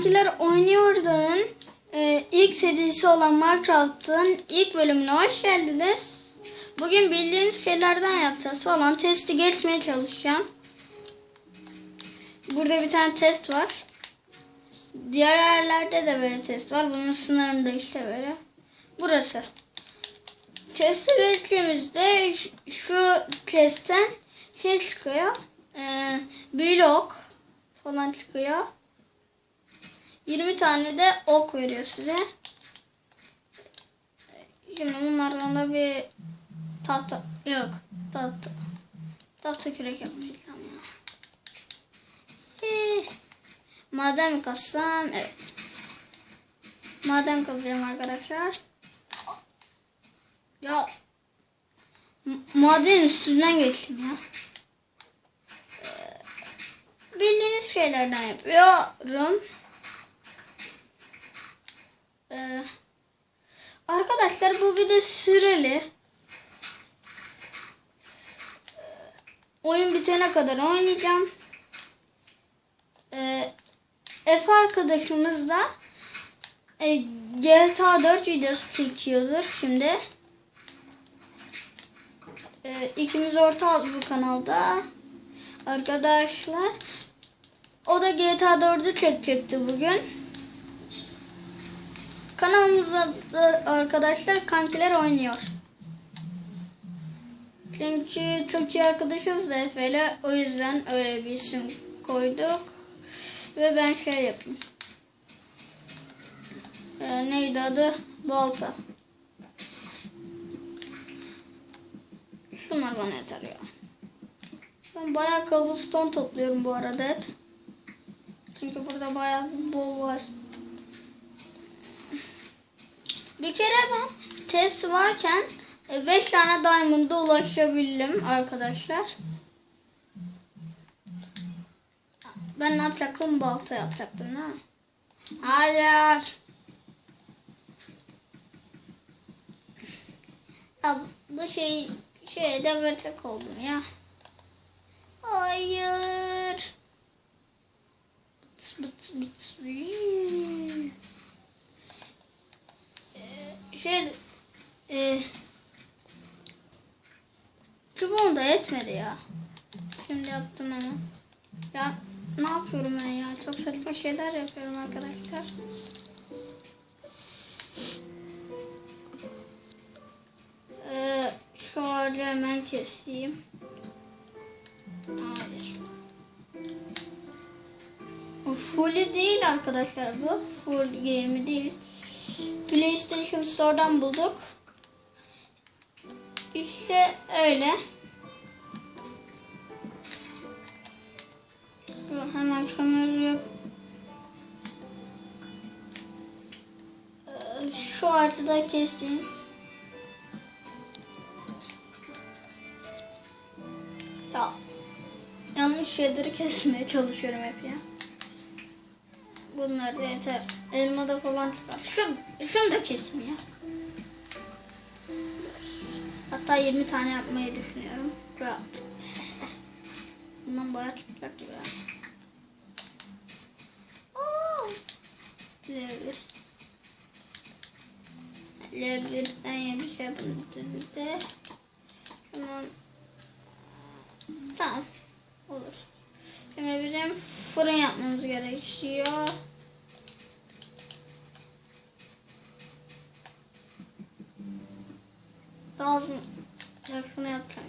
Kankiler Oynuyordun e, ilk serisi olan Minecraft'ın ilk bölümüne hoş geldiniz. Bugün bildiğiniz şeylerden yapacağız falan. Testi geçmeye çalışacağım. Burada bir tane test var. Diğer yerlerde de böyle test var. Bunun sınırında işte böyle. Burası. Testi geçtiğimizde şu testten şey çıkıyor. E, blok falan çıkıyor. 20 tane de ok veriyor size. Şimdi bunlardan da bir tahta yok tahta tahta kürek yapacağım ya. Ee, maden mi kazsam? Evet. Maden kazacağım arkadaşlar. Ya m- madenin üstünden geçtim ya. Bildiğiniz şeylerden yapıyorum. Ee, arkadaşlar bu bir de süreli. Ee, oyun bitene kadar oynayacağım. Ee, F arkadaşımız da e, GTA 4 videosu çekiyordur şimdi. Ee, ikimiz ortak bu kanalda. Arkadaşlar. O da GTA 4'ü çekecekti bugün. Kanalımızda da arkadaşlar kankiler oynuyor. Çünkü çok iyi arkadaşız da Efe'yle o yüzden öyle bir isim koyduk. Ve ben şey yapayım. Ee, neydi adı? Balta. Şunlar bana yeter ya. Ben bayağı cobblestone topluyorum bu arada hep. Çünkü burada bayağı bol var. Bir kere ben test varken 5 tane diamond'a ulaşabildim arkadaşlar. Ben ne yapacaktım? Balta yapacaktım değil? Hayır. Ya bu şey şeyde verecek oldum ya. Hayır. Bıt bıt bıt. Şey e, çubuğum da yetmedi ya. Şimdi yaptım ama. Ya ne yapıyorum ben ya? Çok saçma şeyler yapıyorum arkadaşlar. Ee, şu ağacı hemen keseyim. Full değil arkadaşlar bu. Full game değil. PlayStation Store'dan bulduk. İşte öyle. Hemen kömürü Ee, şu ağacı da kestim. Ya yanlış şeyleri kesmeye çalışıyorum hep ya. Bunlar da yeter. Elmada falan çıkar. Şu, şunu da kesim ya. Hatta 20 tane yapmayı düşünüyorum. Rahat. Bundan bayağı çıkacak gibi. Level'den yeni bir şey yapalım. de. Tamam. Tamam. Olur. Şimdi bizim fırın yapmamız gerekiyor. Az yakını yapacağım.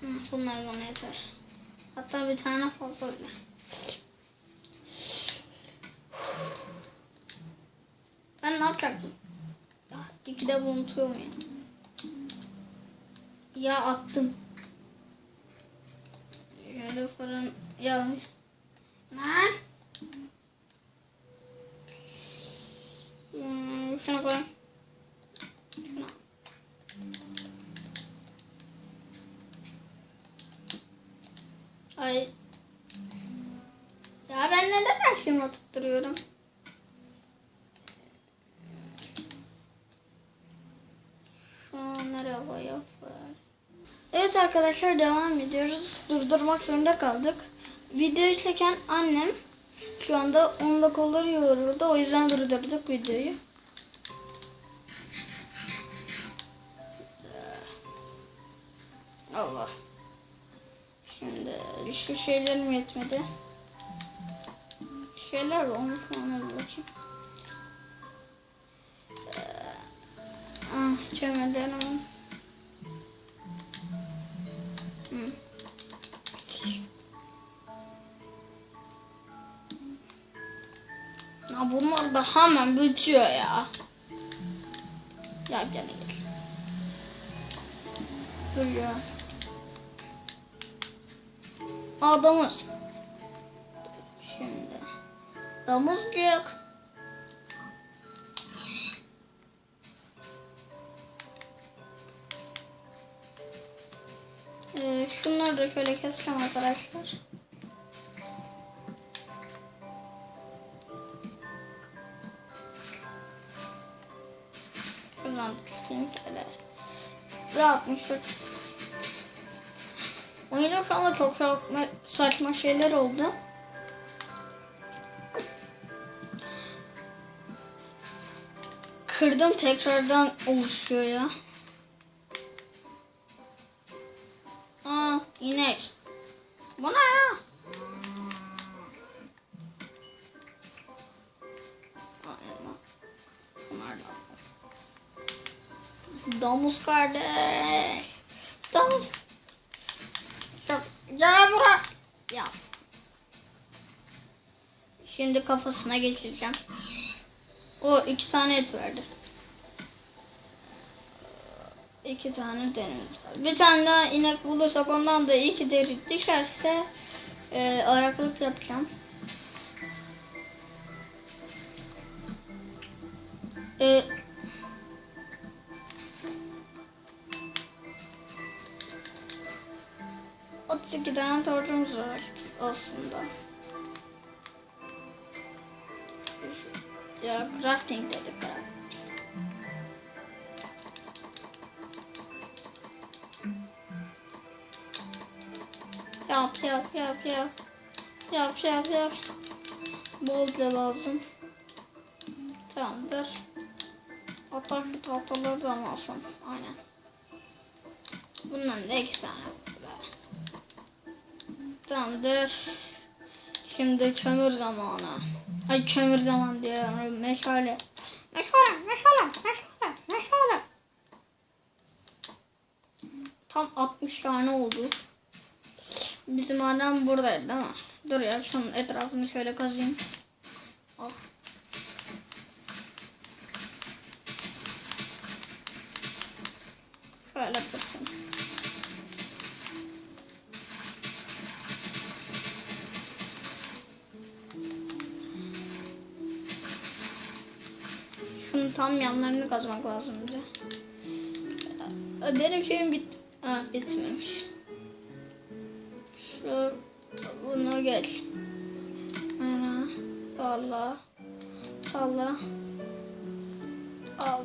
Hı, Bunlar bana yeter. Hatta bir tane fazla bile. Ben ne yapacaktım? Ya, ikide bunu unutuyorum ya. Ya attım. Şöyle fırın ya. Lan. Hmm, şuna koy. Şuna. Ay. Ya ben neden her şeyimi atıp duruyorum? Şu nereye koyuyor? Evet arkadaşlar devam ediyoruz. Durdurmak zorunda kaldık. Videoyu çeken annem şu anda onda kolları yoğururdu. O yüzden durdurduk videoyu. Allah. Şimdi şu şeylerim yetmedi. Şeyler onu falan bir bakayım. Ee, ah çömelerim. Hı. Ya bunlar da hemen bitiyor ya. Ya gene gel. Dur ya. Aa domuz. Şimdi. Domuzcuk. Ee, şunları da şöyle keseceğim arkadaşlar. Şuradan keseyim şöyle. Rahatmıştır. Oyunda anda çok saçma, saçma şeyler oldu. Kırdım tekrardan oluşuyor ya. Aa inek. Bu ne ya? Domuz kardeş. Şimdi kafasına geçireceğim. O iki tane et verdi. İki tane deniz. Bir tane daha inek bulursak ondan da iki deri düşerse e, ayaklık yapacağım. E, Otuz iki tane torcumuz var aslında. Ya crafting dedik ya. Yap yap yap yap. Yap yap yap. Bol da lazım. Tamamdır. Hatta şu tahtaları da alsın. Aynen. Bundan da iki tane. Tamamdır. Şimdi kömür zamanı. Ay kömür zaman diyorum. Meşale. Meşale, meşale, meşale, meşale. Tam 60 tane oldu. Bizim adam buradaydı mi? Dur ya şunun etrafını şöyle kazayım. Tam yanlarını kazmak lazım bize. Benim şeyim bit ha, bitmemiş. Şu bunu geç. Ana, Allah. Salla. Al.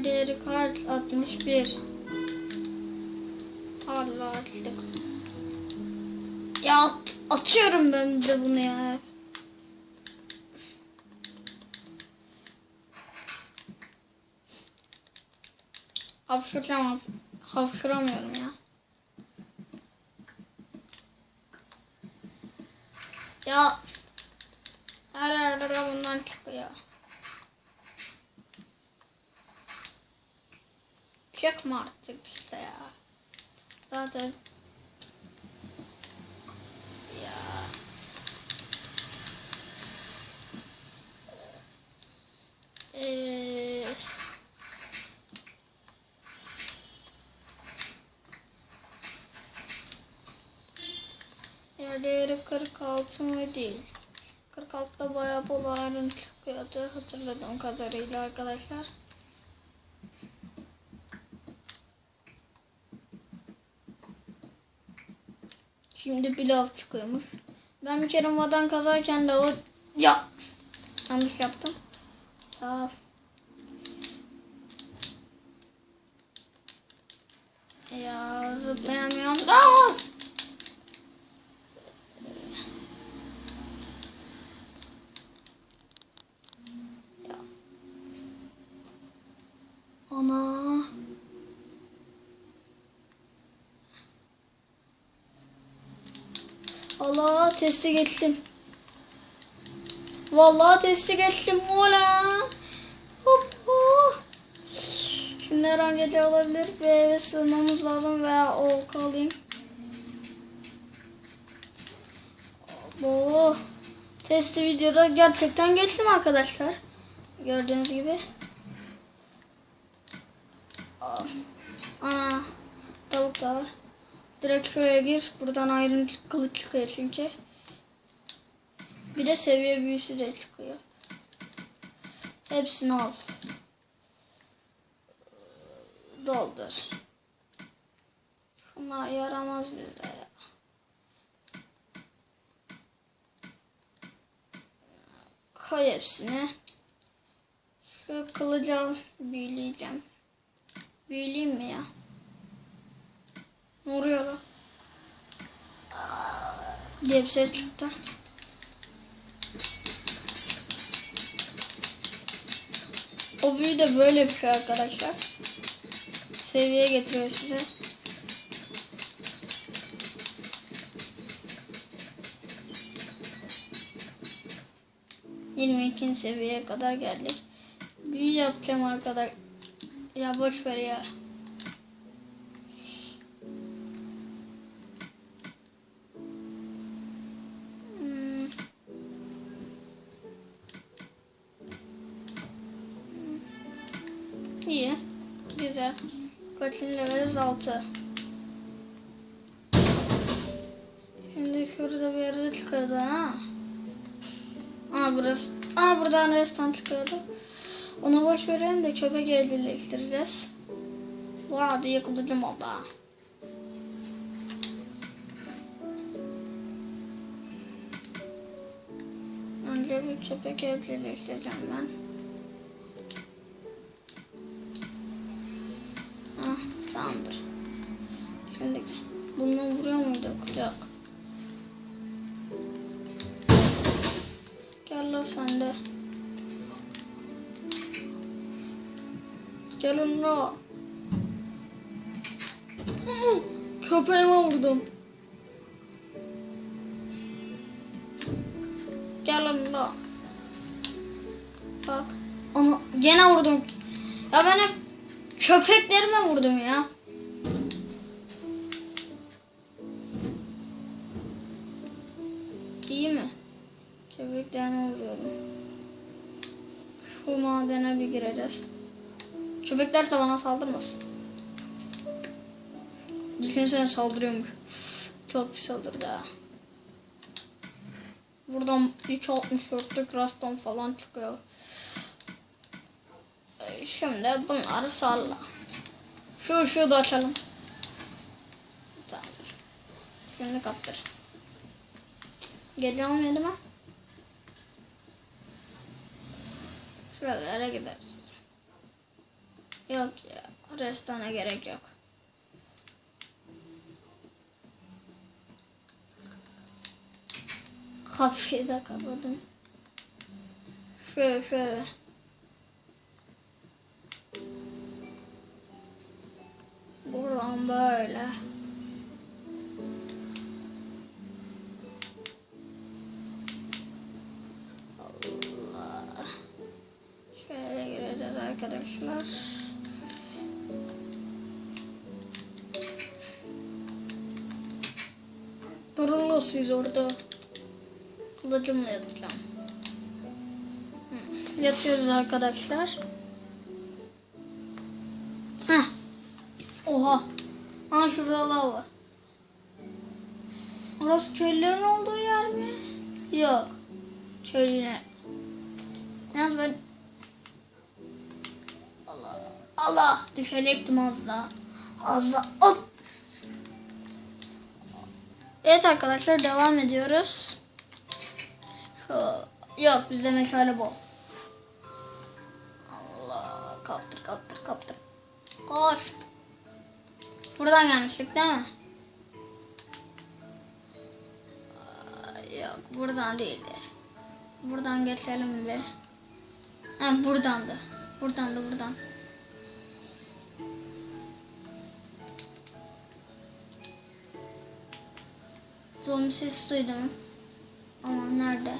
Her değeri kaç? 61. Allah attık. Ya at- atıyorum ben de bunu ya. Hapşıracağım. Hapşıramıyorum ya. Ya. Her yerde bundan çıkıyor. Çık mı artık işte ya. Zaten ya. Ee, yani herif 46 mı değil. 46'da bayağı bol ayrıntı çıkıyordu hatırladığım kadarıyla arkadaşlar. Şimdi pilav çıkıyormuş. Ben bir kere madan kazarken de o... Ya! Yanlış yaptım. Aa. Ya zıplayamıyorum. Aa! Ya. Ana. Allah testi geçtim. Vallahi testi geçtim. Ola. Hop. Şimdi her an gece olabilir ve eve sığmamız lazım veya o kalayım. Bu testi videoda gerçekten geçtim arkadaşlar. Gördüğünüz gibi. Aa, Ana tavuk da var. Direkt şuraya gir. Buradan ayrım kılıç çıkıyor çünkü. Bir de seviye büyüsü de çıkıyor. Hepsini al. Doldur. Bunlar yaramaz bize ya. Koy hepsini. Şu kılıcı. Büyüleyeceğim. Büyüleyeyim mi ya? Lan? diye bir ses çıktı. O büyü de böyle bir şey arkadaşlar. Seviye getiriyor size. Yirmi ikinci seviyeye kadar geldik. Büyü yapacağım arkadaş. Ya boş ver ya. 106. Şimdi şurada bir yerde çıkıyordu ha. Aa burası. Aa buradan restan çıkıyordu. Onu boş verelim de köpek evlileştireceğiz. Vaa diye kılıcım oldu ha. Önce bir köpek evlileştireceğim ben. Tamamdır. Şimdi bunu vuruyor muyduk? Yok. Gel lan sen de. Gelin la. Köpeğime vurdum. Gelin la. Bak. Onu gene vurdum. Ya ben hep köpeklerime vurdum ya. İyi mi? Köpeklerime vuruyorum. Şu madene bir gireceğiz. Köpekler de bana saldırmasın. Düşünsene saldırıyormuş. Çok pis olurdu ha. Buradan 3.64'lük raston falan çıkıyor. Şimdi bunları salla. Şu ışığı da açalım. Tamamdır. Şimdi kaptır. Geliyor mu yanıma? Şuralara gideriz. Yok ya. Restana gerek yok. Kapıyı da kapadım. Şöyle şöyle. Böyle. Allah. Şöyle gireceğiz arkadaşlar. Durun siz orada. Kılıcımla yatacağım. Yatıyoruz arkadaşlar. Heh. Oha. Aa şurada lav var. Orası köylülerin olduğu yer mi? Yok. Köylüler. Yalnız ben... Allah. Allah. Düşecektim az daha. Az daha. Evet arkadaşlar devam ediyoruz. Şu... Yok bizde meşale bol. Allah. Kaptır kaptır kaptır. Koş. Buradan gelmiştik değil mi? Yok buradan değildi. Buradan geçelim bir. Ha buradandı. Buradandı buradan. Zombi sesi duydum. Ama nerede?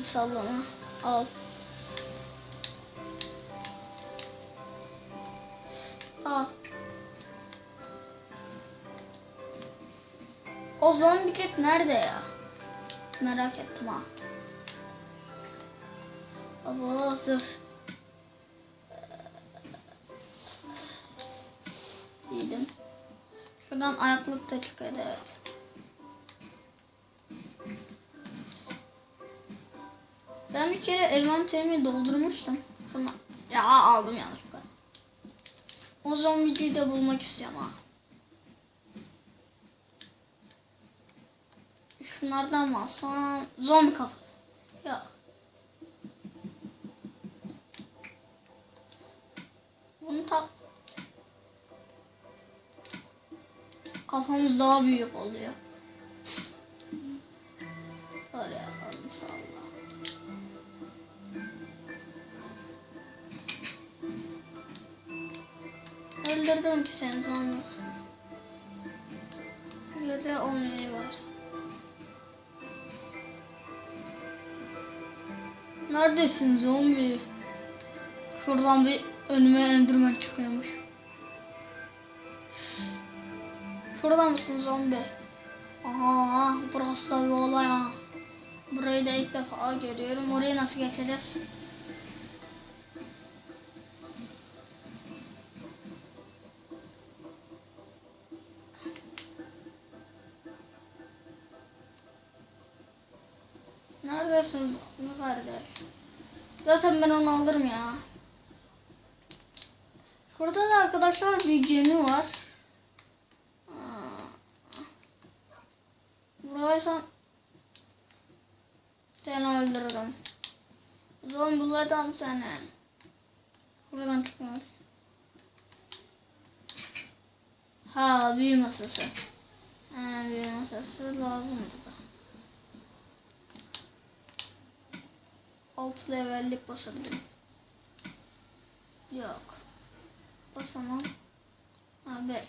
Kılıcı sallama al. Al. O zombicik nerede ya? Merak ettim ha. Baba dur. Yedim. Şuradan ayaklık da çıkıyordu evet. Ben bir kere envanterimi doldurmuştum. Bunu ya aldım yanlışlıkla. O zombiciyi de bulmak istiyorum ha. Şunlardan mı alsam? Zombi kafa. Yok. Bunu tak. Kafamız daha büyük oluyor. Ki seni zombi. Böyle olmayı var. Neredesin zombi? Şuradan bir önüme enderman çıkıyormuş. Şurada mısın zombi? Aha burası da bir olay ha. Burayı da ilk defa görüyorum. Orayı nasıl geçeceğiz? Ben onu alırım ya. Burada da arkadaşlar bir gemi var. Buraysan seni öldürürüm. Zombi adam seni. Buradan çıkmıyor. Ha büyü masası. Ha büyü masası lazımdı da. Alt levellik basabilirim. Yok. Basamam. Ha 5.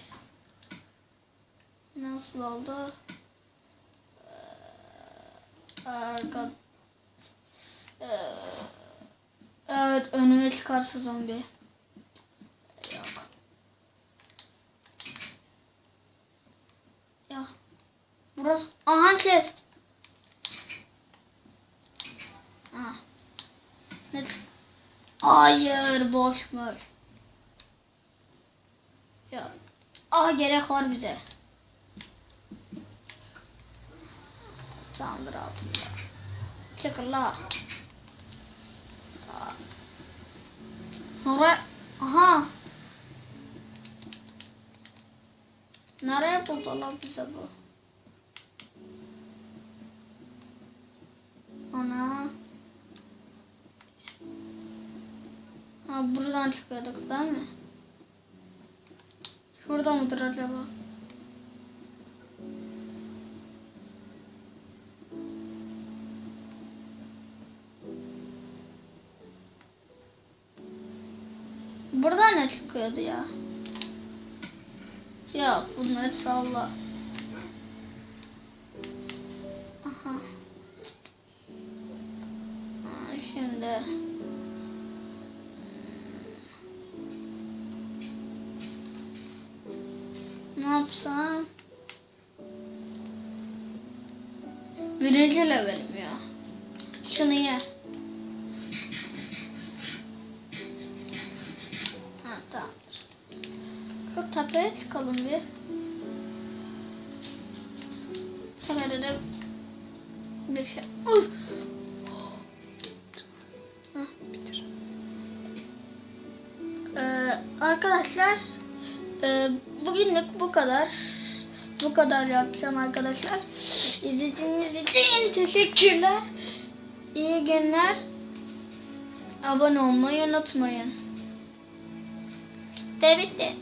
Nasıl oldu? Arka Ee, önüme çıkarsa zombi yok ya burası aha chest ha ne hayır boşmuş ya ah gerek var bize Tamamdır altında. Çakırla. Oraya... Aha. Nereye buldular bize bu? Ana. Ha buradan çıkıyorduk değil mi? Şurada mıdır acaba? Buradan ne çıkıyordu ya? Ya bunları salla. Birinci levelim ya. Şunu ye. Ha tamamdır. Şu tepeye çıkalım bir. Tepede de bir şey. Uf! Bitir. Ee, arkadaşlar e, bugünlük bu kadar. Bu kadar yapacağım arkadaşlar. İzlediğiniz için teşekkürler. İyi günler. Abone olmayı unutmayın. Ve bitti.